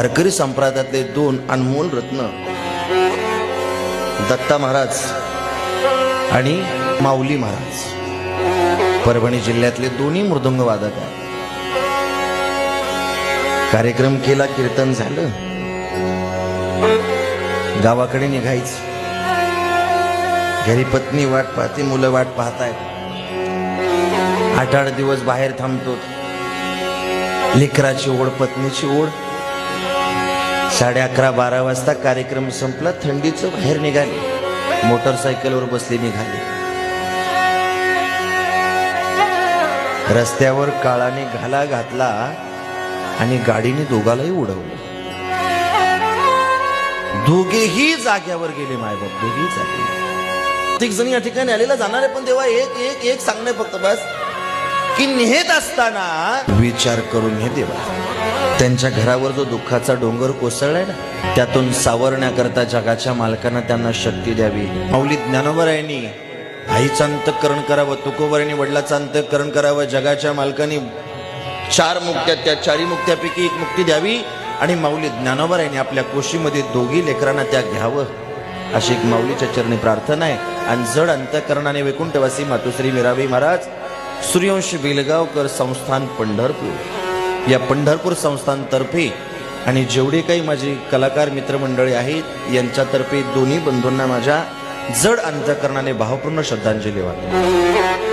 वारकरी संप्रदायातले दोन अनमोल रत्न दत्ता महाराज आणि माऊली महाराज. परभणी जिल्ह्यातले दोन्ही मृदुंग वादक आहेत. कार्यक्रम केला कीर्तन झालं. गावाकडे निघायचं. घरी पत्नी वाट पाहते मुलं वाट पाहतायत. आठ आठ दिवस बाहेर थांबतो. लेकराची ओढ पत्नीची ओढ. साडे अकरा बारा वाजता कार्यक्रम संपला थंडीचं बाहेर निघाले. मोटरसायकलवर बसले निघाले. रस्त्यावर काळाने घाला घातला आणि गाडीने दोघालाही उडवलं. दोघेही जाग्यावर गेले मायबाप दोघेही जागे. प्रत्येक जण या ठिकाणी आलेला जाणार आहे पण तेव्हा एक एक एक सांगणे फक्त बस की नेहत असताना विचार करून हे देवा. त्यांच्या घरावर जो दुःखाचा डोंगर कोसळलाय ना त्यातून सावरण्याकरता जगाच्या मालकानं त्यांना शक्ती द्यावी. माऊली ज्ञानोबरायांनी आईचं अंतकरण करावं तुकोबरायांनी वडिलाचं अंतकरण करावं जगाच्या मालकाने चार मुक्त्या त्या चारी मुक्त्यापैकी एक मुक्ती द्यावी आणि माऊली ज्ञानोबरायांनी आपल्या कोशीमध्ये दोघी लेकरांना त्या घ्यावं अशी एक माऊलीच्या चरणी प्रार्थना आहे. आणि जड अंतकरणाने वैकुंठवासी मातुश्री मिराबाई महाराज सूर्यवंशी बेलगावकर संस्थान पंढरपूर. या पंढरपूर संस्थांतर्फे आणि जेवढे काही माझे कलाकार मित्रमंडळी आहेत यांच्यातर्फे दोन्ही बंधूंना माझ्या जड अंतकरणाने भावपूर्ण श्रद्धांजली वाटते